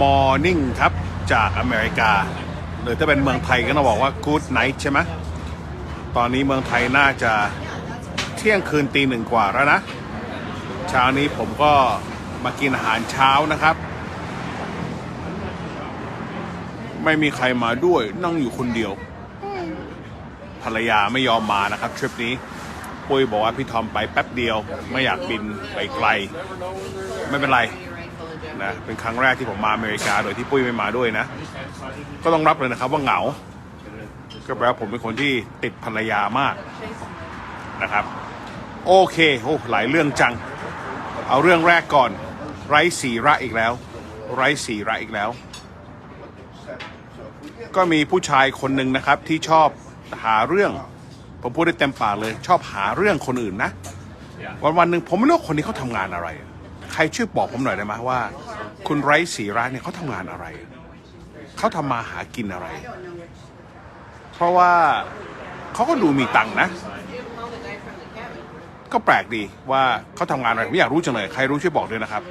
Morning ครับจากอเมริกา หรือถ้าเป็นเมืองไทยก็ต้องบอกว่า Good Night ใช่ไหมตอนนี้เมืองไทยน่าจะเที่ยงคืนตีหนึ่งกว่าแล้วนะ เช้านี้ผมก็มากินอาหารเช้านะครับ ไม่มีใครมาด้วยนั่งอยู่คนเดียว ภรรยาไม่ยอมมานะครับทริปนี้ปุ้ยบอกว่าพี่ทอมไปแป๊บเดียว ไม่อยากบินไปไกล ไม่เป็นไร นะเป็นครั้งแรกที่ผมมาอเมริกาโดยที่ปุ้ยไม่มาด้วยนะ ก็ต้องรับเลยนะครับว่าเหงา ก็แปลว่าผมเป็นคนที่ติดภรรยามากนะครับ โอเคโอ้หลายเรื่องจัง เอาเรื่องแรกก่อน ไร้สีระอีกแล้ว ไร้สีระอีกแล้ว ก็มีผู้ชายคนหนึ่งนะครับที่ชอบหาเรื่อง ผมพูดได้เต็มปากเลย ชอบหาเรื่องคนอื่นนะ วันวันหนึ่งผมไม่รู้คนนี้เขาทำงานอะไร ใครช่วยบอกผมหน่อยได้ไหมว่า คุณไร้สีระเนี่ยเขาทำงานอะไร เขาทำมาหากินอะไร เพราะว่าเขาก็ดูมีตังนะ ก็แปลกดีว่าเขาทำงานอะไรผมอยากรู้จังเลย ใครรู้ช่วยบอกด้วยนะครับ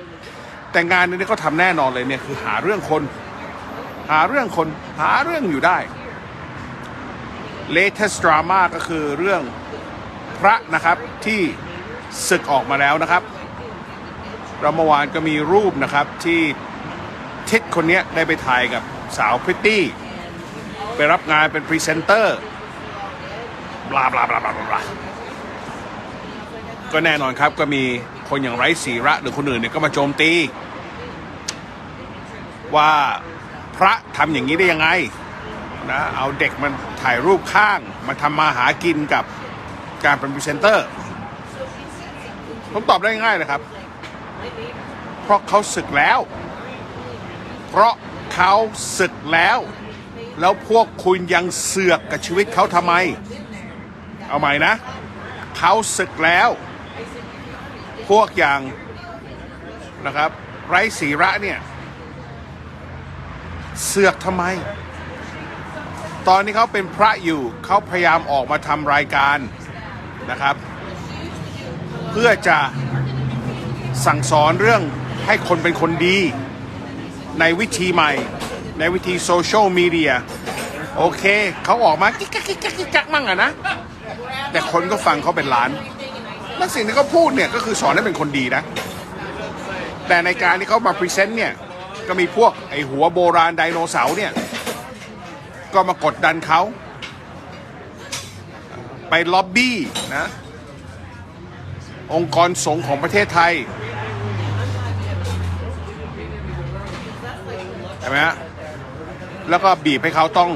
แต่งานนี้เขาทำแน่นอนเลยเนี่ยคือหาเรื่องคน หาเรื่องคน หาเรื่องอยู่ได้ latest drama ก็คือเรื่องพระนะครับที่ศึกออกมาแล้วนะครับ เราเมื่อวานก็มีรูปนะครับที่ทิศคนนี้ได้ไปถ่ายกับสาวพริตตี้ ไปรับงานเป็นพรีเซนเตอร์บลาบลาบลาบลาบลาก็แน่นอนครับก็มีคนอย่างไร้สีระหรือคนอื่นเนี่ยก็มาโจมตี ว่าพระทำอย่างนี้ได้ยังไงนะเอาเด็กมันถ่ายรูปข้างมาทำมาหากินกับการเป็นพรีเซนเตอร์ผมตอบได้ง่ายเลยครับ เพราะเขาศึกแล้ว เพราะเขาศึกแล้ว แล้วพวกคุณยังเสือกกับชีวิตเขาทำไม เอาใหม่นะ เขาศึกแล้ว พวกอย่างนะครับ ไร้สีระเนี่ย เสือกทำไม ตอนนี้เขาเป็นพระอยู่เขาพยายามออกมาทำรายการนะครับ เพื่อจะ สั่งสอนเรื่องให้คนเป็นคนดี ในวิธีใหม่ ในวิธีโซเชียลมีเดียโอเค เขาออกมากิ๊กกักกิ๊กกักกิ๊กกักมั่งอะนะ แต่คนก็ฟังเขาเป็นล้านและสิ่งที่เขาพูดเนี่ยก็คือสอนให้เป็นคนดีนะ แต่ในการที่เขามาพรีเซนต์เนี่ย ก็มีพวกไอหัวโบราณไดโนเสาร์เนี่ย ก็มากดดันเขา ไปล็อบบี้นะ องค์กรสงฆ์ของประเทศไทยใช่ไหมฮะแล้วก็บีบให้เขาต้อง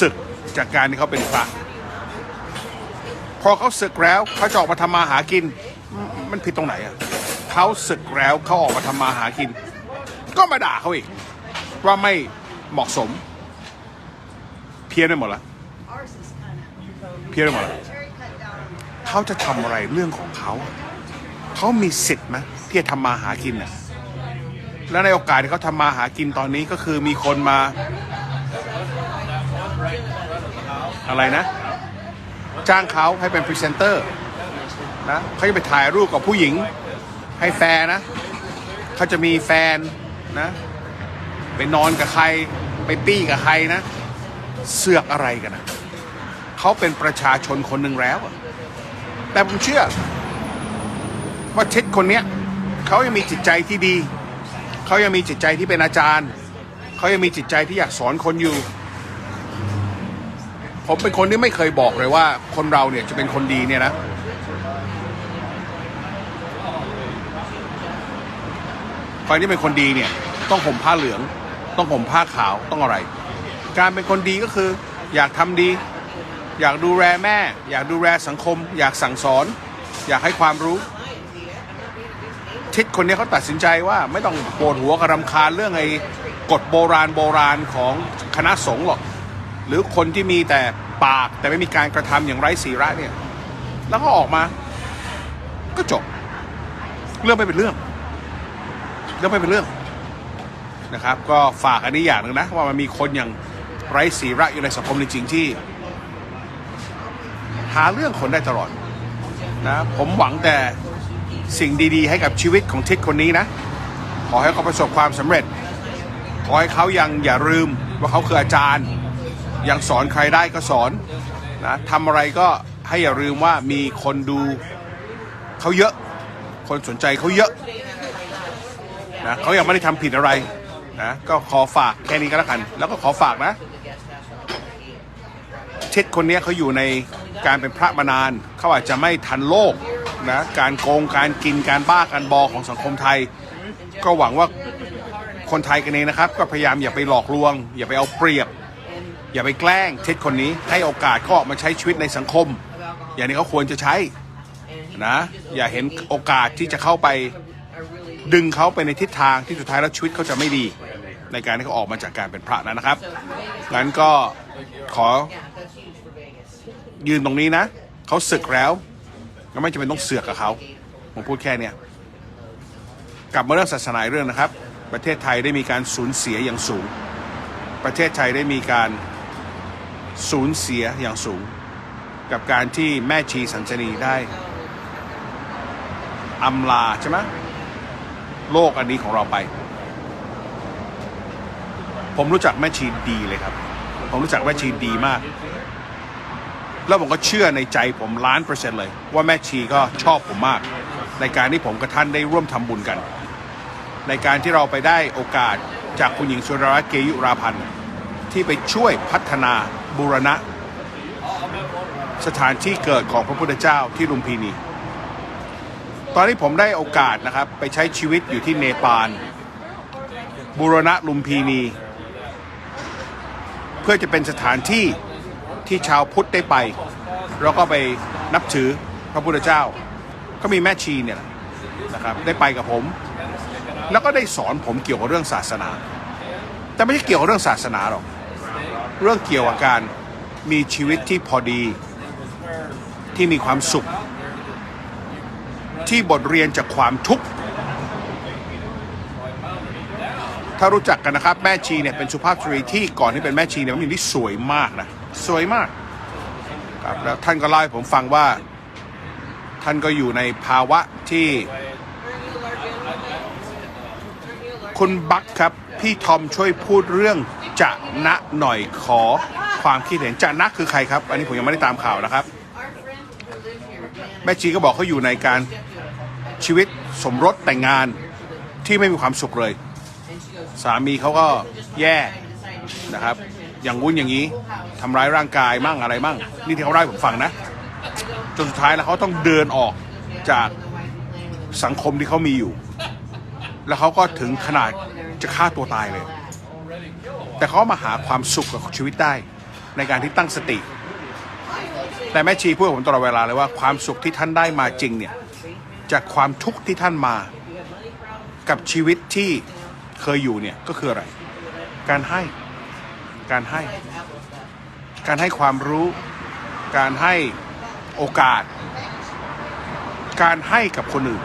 ศึกจากการที่เขาเป็นพระพอเขาศึกแล้วเขาจะออกมาทำมาหากิน มันผิดตรงไหนอะเขาศึกแล้วเขาออกมาทำมาหากิน ก็มาด่าเขาอีก ว่าไม่เหมาะสม เพี้ยนไปหมดละเพี้ยนไปหมดละ เขาจะทำอะไรเรื่องของเขา เขามีสิทธิ์ไหมที่จะทำมาหากินน่ะแล้วในโอกาสที่เขาทำมาหากินตอนนี้ก็คือมีคนมา อะไรนะ จ้างเขาให้เป็นพรีเซนเตอร์นะเขาจะไปถ่ายรูปกับผู้หญิง ให้แฟนนะเขาจะมีแฟนนะไปนอนกับใครไปปี้กับใครนะ เสือกอะไรกันนะเขาเป็นประชาชนคนหนึ่งแล้ว แต่ผมเชื่อ ว่าเท็ดคนเนี้ยเขายังมีจิตใจที่ดี เขายังมีจิตใจที่เป็นอาจารย์ เขายังมีจิตใจที่อยากสอนคนอยู่ ผมเป็นคนที่ไม่เคยบอกเลยว่า คนเราเนี่ยจะเป็นคนดีเนี่ยนะคนที่เป็นคนดีเนี่ย ต้องห่มผ้าเหลือง ต้องห่มผ้าขาวต้องอะไร การเป็นคนดีก็คือ อยากทำดี อยากดูแลแม่ อยากดูแลสังคม อยากสั่งสอน อยากให้ความรู้ทิศคนนี้เขาตัดสินใจว่าไม่ต้องปวดหัวกระรำคาญเรื่องไอ้กฎโบราณโบราณของคณะสงฆ์หรอก หรือคนที่มีแต่ปากแต่ไม่มีการกระทำอย่างไร้ศีระเนี่ย แล้วก็ออกมา ก็จบ เรื่องไม่เป็นเรื่อง เรื่องไม่เป็นเรื่องนะครับ ก็ฝากอันนี้อย่างหนึ่งนะ ว่ามันมีคนอย่างไร้ศีระอยู่ในสังคมจริงๆที่ หาเรื่องคนได้ตลอดนะผมหวังแต่สิ่งดีๆ ให้กับชีวิตของทิศคนนี้นะ ขอให้เขาประสบความสำเร็จ ขอให้เขายังอย่าลืมว่าเขาคืออาจารย์ ยังสอนใครได้ก็สอนนะทำอะไรก็ให้อย่าลืมว่ามีคนดูเขาเยอะ คนสนใจเขาเยอะนะเขายังไม่ได้ทำผิดอะไรนะก็ขอฝากแค่นี้ก็แล้วกัน แล้วก็ขอฝากนะเท็ดคนนี้เขาอยู่ใน การเป็นพระมานานเขาอาจจะไม่ทันโลกนะการโกงการกินการบ้าการบอของสังคมไทย ก็หวังว่าคนไทยกันเองนะครับ ก็พยายามอย่าไปหลอกลวง อย่าไปเอาเปรียบ อย่าไปแกล้งเท็ดคนนี้ ให้โอกาสเขาออกมาใช้ชีวิตในสังคม อย่างนี้เขาควรจะใช้นะอย่าเห็นโอกาสที่จะเข้าไปดึงเขาไปในทิศทางที่สุดท้ายแล้วชีวิตเขาจะไม่ดี ในการที่เขาออกมาจากการเป็นพระนะครับงั้นก็ขอ ยืนตรงนี้นะเขาศึกแล้วก็ไม่จำเป็นต้องเสือกกับเขาผมพูดแค่เนี้ยกลับมาเรื่องศาสนาเรื่องนะครับ ประเทศไทยได้มีการสูญเสียอย่างสูง ประเทศไทยได้มีการสูญเสียอย่างสูง กับการที่แม่ชีสันสนีได้อำลาใช่ไหมโลกอันนี้ของเราไป ผมรู้จักแม่ชีดีเลยครับ ผมรู้จักแม่ชีดีมาก แล้วผมก็เชื่อในใจผมล้านเปอร์เซ็นต์เลย ว่าแม่ชีก็ชอบผมมาก ในการที่ผมกับท่านได้ร่วมทำบุญกัน ในการที่เราไปได้โอกาสจากคุณหญิงสุดารัตน์เกยุราพันธ์ที่ไปช่วยพัฒนาบูรณะ สถานที่เกิดของพระพุทธเจ้าที่ลุมพินี ตอนนี้ผมได้โอกาสนะครับไปใช้ชีวิตอยู่ที่เนปาลบูรณะลุมพินี เพื่อจะเป็นสถานที่ ที่ชาวพุทธได้ไป แล้วก็ไปนับถือพระพุทธเจ้า ก็มีแม่ชีเนี่ยนะครับได้ไปกับผม แล้วก็ได้สอนผมเกี่ยวกับเรื่องศาสนา แต่ไม่ใช่เกี่ยวกับเรื่องศาสนาหรอก เรื่องเกี่ยวกับการมีชีวิตที่พอดีที่มีความสุข ที่บทเรียนจากความทุกข์ถ้ารู้จักกันนะครับ แม่ชีเนี่ยเป็นสุภาพสตรีที่ก่อนที่เป็นแม่ชีเนี่ยเป็นผู้หญิงที่สวยมากนะ สวยมากครับแล้วท่านก็เล่าให้ผมฟังว่า ท่านก็อยู่ในภาวะที่คุณบัคครับ พี่ทอมช่วยพูดเรื่องจะนะหน่อยขอความคิดเห็นจะนะคือใครครับ อันนี้ผมยังไม่ได้ตามข่าวนะครับ แม่ชีก็บอกเขาอยู่ในการชีวิตสมรสแต่งงานที่ไม่มีความสุขเลย สามีเขาก็แย่นะครับ อย่างวุ้นอย่างนี้ทำร้ายร่างกายมั่งอะไรมั่ง นี่ที่เขาเล่าให้ผมฟังนะ จนสุดท้ายแล้วเขาต้องเดินออกจากสังคมที่เขามีอยู่ แล้วเขาก็ถึงขนาดจะฆ่าตัวตายเลย แต่เขามาหาความสุขกับชีวิตได้ ในการที่ตั้งสติ แต่แม่ชีพูดกับผมตลอดเวลาเลยว่าความสุขที่ท่านได้มาจริงเนี่ย จากความทุกข์ที่ท่านมา กับชีวิตที่เคยอยู่เนี่ยก็คืออะไร การให้ การให้ การให้ความรู้ การให้โอกาส การให้กับคนอื่น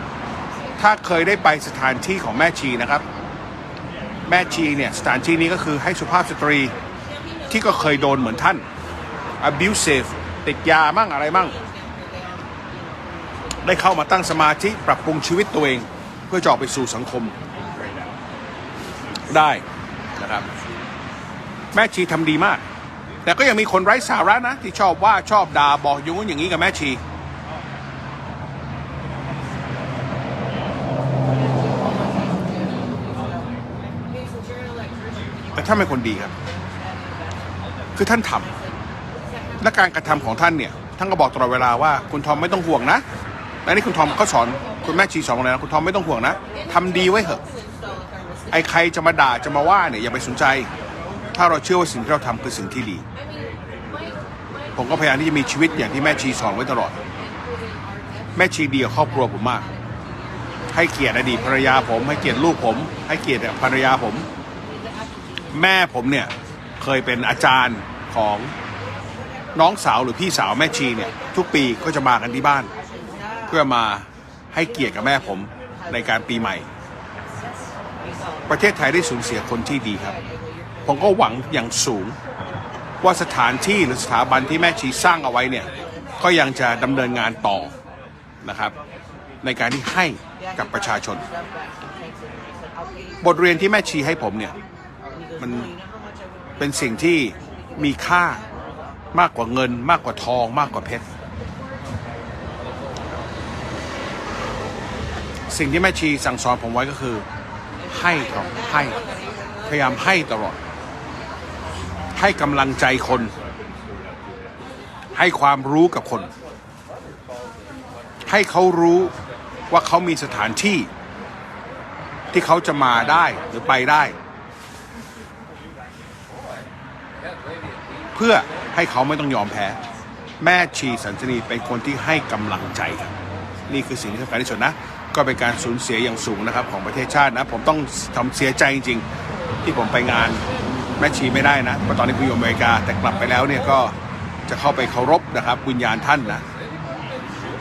ถ้าเคยได้ไปสถานที่ของแม่ชีนะครับ แม่ชีเนี่ยสถานที่นี้ก็คือให้สุภาพสตรีที่ก็เคยโดนเหมือนท่าน abusive ติดยามั่งอะไรมั่ง ได้เข้ามาตั้งสมาธิปรับปรุงชีวิตตัวเอง เพื่อจะออกไปสู่สังคมได้นะครับ แม่ชีทำดีมาก แต่ก็ยังมีคนไร้สาระนะ ที่ชอบว่าชอบด่าบอกอย่างงู้นอย่างนี้กับแม่ชี แต่ท่านเป็นคนดีครับ คือท่านทำและการกระทำของท่านเนี่ยท่านก็บอกตลอดเวลาว่าคุณทอมไม่ต้องห่วงนะและนี่คุณทอมก็สอนคุณแม่ชีสอนเลยนะคุณทอมไม่ต้องห่วงนะทำดีไว้เถอะไอ้ใครจะมาด่าจะมาว่าเนี่ยอย่าไปสนใจ ถ้าเราเชื่อว่าสิ่งที่เราทำคือสิ่งที่ดี ผมก็พยายามที่จะมีชีวิตอย่างที่แม่ชีสอนไว้ตลอด แม่ชีดีกับครอบครัวผมมาก ให้เกียรติอดีตภรรยาผม ให้เกียรติลูกผม ให้เกียรติภรรยาผม แม่ผมเนี่ยเคยเป็นอาจารย์ของน้องสาวหรือพี่สาวแม่ชีเนี่ยทุกปีก็จะมากันที่บ้าน เพื่อมาให้เกียรติกับแม่ผมในการปีใหม่ ประเทศไทยได้สูญเสียคนที่ดีครับ ผมก็หวังอย่างสูง ว่าสถานที่หรือสถาบันที่แม่ชีสร้างเอาไว้เนี่ย ก็ยังจะดำเนินงานต่อนะครับ ในการที่ให้กับประชาชน บทเรียนที่แม่ชีให้ผมเนี่ย มันเป็นสิ่งที่มีค่ามากกว่าเงิน มากกว่าทอง มากกว่าเพชร สิ่งที่แม่ชีสั่งสอนผมไว้ก็คือ ให้ครับให้พยายามให้ตลอด ให้กำลังใจคน ให้ความรู้กับคน ให้เขารู้ว่าเขามีสถานที่ ที่เขาจะมาได้หรือไปได้ เพื่อให้เขาไม่ต้องยอมแพ้ แม่ชีสันสนีเป็นคนที่ให้กำลังใจครับนี่คือสิ่งที่สำคัญที่สุดนะ ก็เป็นการสูญเสียอย่างสูงนะครับของประเทศชาตินะ ผมต้องทำเสียใจจริง ๆ ที่ผมไปงาน แม่ชีไม่ได้นะเพราะตอนนี้ผมอยู่อเมริกาแต่กลับไปแล้วเนี่ยก็จะเข้าไปเคารพนะครับวิญญาณท่านนะ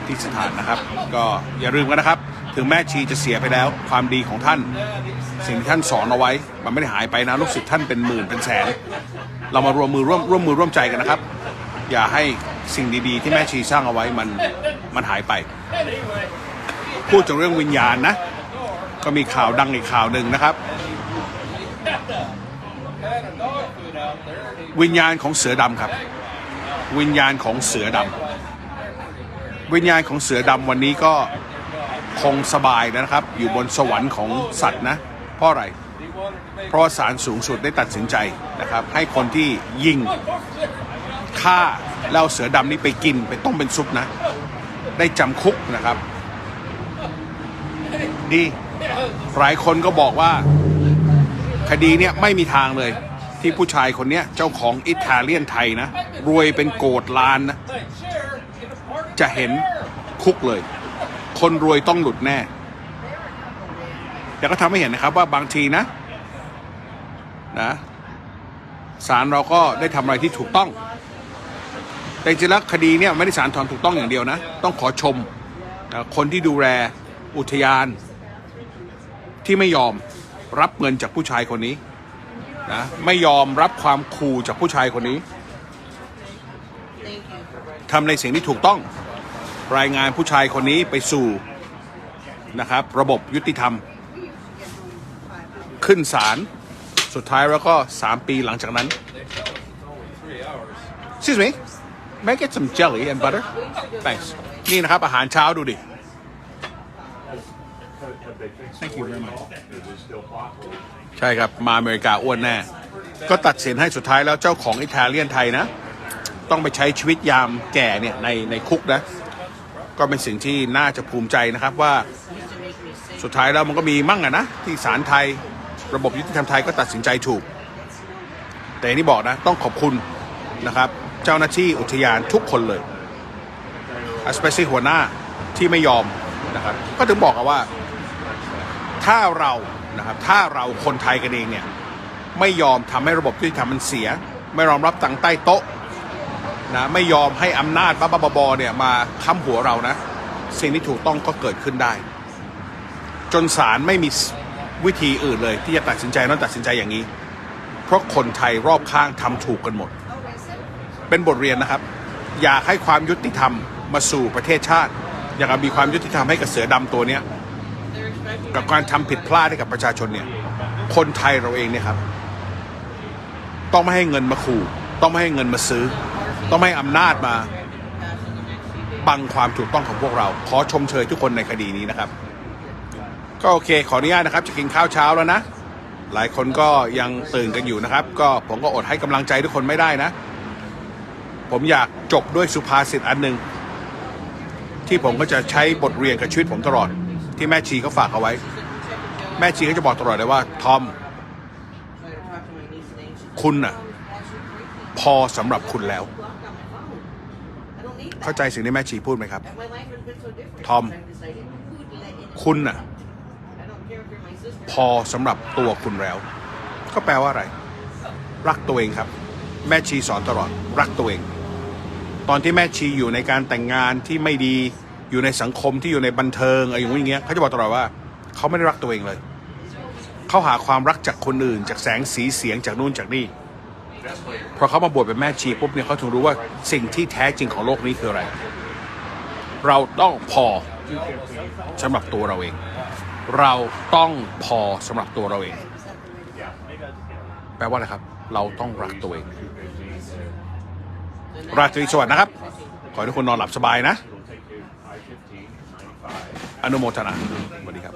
ที่สถานนะครับ ก็อย่าลืมกันนะครับ ถึงแม่ชีจะเสียไปแล้ว ความดีของท่าน สิ่งที่ท่านสอนเอาไว้ มันไม่ได้หายไปนะลูกศิษย์ท่านเป็นหมื่นเป็นแสน เรามารวมมือร่วมร่วมมือร่วมใจกันนะครับ อย่าให้สิ่งดีๆ ที่แม่ชีสร้างเอาไว้มันมันหายไป พูดถึงเรื่องวิญญาณนะก็มีข่าวดังอีกข่าวหนึ่งนะครับ วิญญาณของเสือดำครับ วิญญาณของเสือดำวิญญาณของเสือดำวันนี้ก็คงสบายนะครับ อยู่บนสวรรค์ของสัตว์นะ เพราะอะไร เพราะศาลสูงสุดได้ตัดสินใจนะครับ ให้คนที่ยิงฆ่าแล้วเอาเสือดำนี้ไปกินไปต้มเป็นซุปนะ ได้จำคุกนะครับ ดีหลายคนก็บอกว่า คดีเนี่ยไม่มีทางเลย ที่ผู้ชายคนเนี้ยเจ้าของอิตาเลียนไทยนะ รวยเป็นโกดล้านนะ จะเห็นคุกเลย คนรวยต้องหลุดแน่ แต่ก็ทำให้เห็นนะครับว่าบางทีนะนะศาลเราก็ได้ทำอะไรที่ถูกต้อง แต่จริงแล้วคดีเนี่ยไม่ได้ศาลถอนถูกต้องอย่างเดียวนะ ต้องขอชมนะคนที่ดูแลอุทยานที่ไม่ยอมรับเงินจากผู้ชายคนนี้ นะไม่ยอมรับความขู่จากผู้ชายคนนี้ทำในสิ่งที่ถูกต้อง รายงานผู้ชายคนนี้ไปสู่นะครับ ระบบยุติธรรม ขึ้นศาลสุดท้ายแล้วก็ 3 ปีหลังจากนั้น Excuse me may I get some jelly and butter thanks นี่นะครับ อาหารเช้าดูดิ ใช่ครับมาอเมริกาอ้วนแน่ ก็ตัดสินให้สุดท้ายแล้วเจ้าของอิตาเลียนไทยนะ ต้องไปใช้ชีวิตยามแก่เนี่ยในในคุกนะ ก็เป็นสิ่งที่น่าจะภูมิใจนะครับว่าสุดท้ายแล้วมันก็มีมั่งอะนะ ที่ศาลไทยระบบยุติธรรมไทยก็ตัดสินใจถูก แต่อย่างที่บอกนะ ต้องขอบคุณนะครับ เจ้าหน้าที่อุทยานทุกคนเลย especially หัวหน้าที่ไม่ยอมนะครับ ก็ถึงบอกว่า ถ้าเรานะครับถ้าเราคนไทยกันเองเนี่ยไม่ยอมทำให้ระบบยุติธรรมมันเสีย ไม่ยอมรับตังใต้โต๊ะนะไม่ยอมให้อำนาจบ้าบอๆเนี่ยมาค้ำหัวเรานะ สิ่งที่ถูกต้องก็เกิดขึ้นได้ จนศาลไม่มีวิธีอื่นเลย ที่จะตัดสินใจต้องตัดสินใจอย่างนี้ เพราะคนไทยรอบข้างทำถูกกันหมด เป็นบทเรียนนะครับ อยากให้ความยุติธรรมมาสู่ประเทศชาติ อยากมีความยุติธรรมให้กับเสือดำตัวเนี้ย กับการทำผิดพลาดให้กับประชาชนเนี่ย คนไทยเราเองเนี่ยครับ ต้องไม่ให้เงินมาขู่ ต้องไม่ให้เงินมาซื้อ ต้องไม่ให้อำนาจมาบังความถูกต้องของพวกเรา ขอชมเชยทุกคนในคดีนี้นะครับ ก็โอเค ขออนุญาตนะครับ จะกินข้าวเช้าแล้วนะ หลายคนก็ยังตื่นกันอยู่นะครับ ก็ผมก็อดให้กำลังใจทุกคนไม่ได้นะ ผมอยากจบด้วยสุภาษิตอันหนึ่งที่ผมก็จะใช้บทเรียนกับชีวิตผมตลอด ที่แม่ชีเขาฝากเอาไว้ แม่ชีเขาจะบอกตลอดเลยว่า ทอม คุณน่ะ พอสำหรับคุณแล้ว เข้าใจสิ่งที่แม่ชีพูดไหมครับ ทอม คุณน่ะ พอสำหรับตัวคุณแล้ว ก็แปลว่าอะไร รักตัวเองครับ แม่ชีสอนตลอด รักตัวเอง ตอนที่แม่ชีอยู่ในการแต่งงานที่ไม่ดี อยู่ในสังคมที่อยู่ในบันเทิงอะไรอย่างเงี้ยเขาจะบอกตลอดว่าเขาไม่ได้รักตัวเองเลย เขาหาความรักจากคนอื่น จากแสงสีเสียงจากนู่นจากนี่พอเขามาบวชเป็นแม่ชีปุ๊บเนี่ยเขาถึงรู้ว่าสิ่งที่แท้จริงของโลกนี้คืออะไร เราต้องพอสำหรับตัวเราเอง เราต้องพอสำหรับตัวเราเอง แปลว่าอะไรครับ เราต้องรักตัวเอง ราตรีสวัสดิ์นะครับ ขอให้ทุกคนนอนหลับสบายนะ อนุโมทนาสวัสดีครับ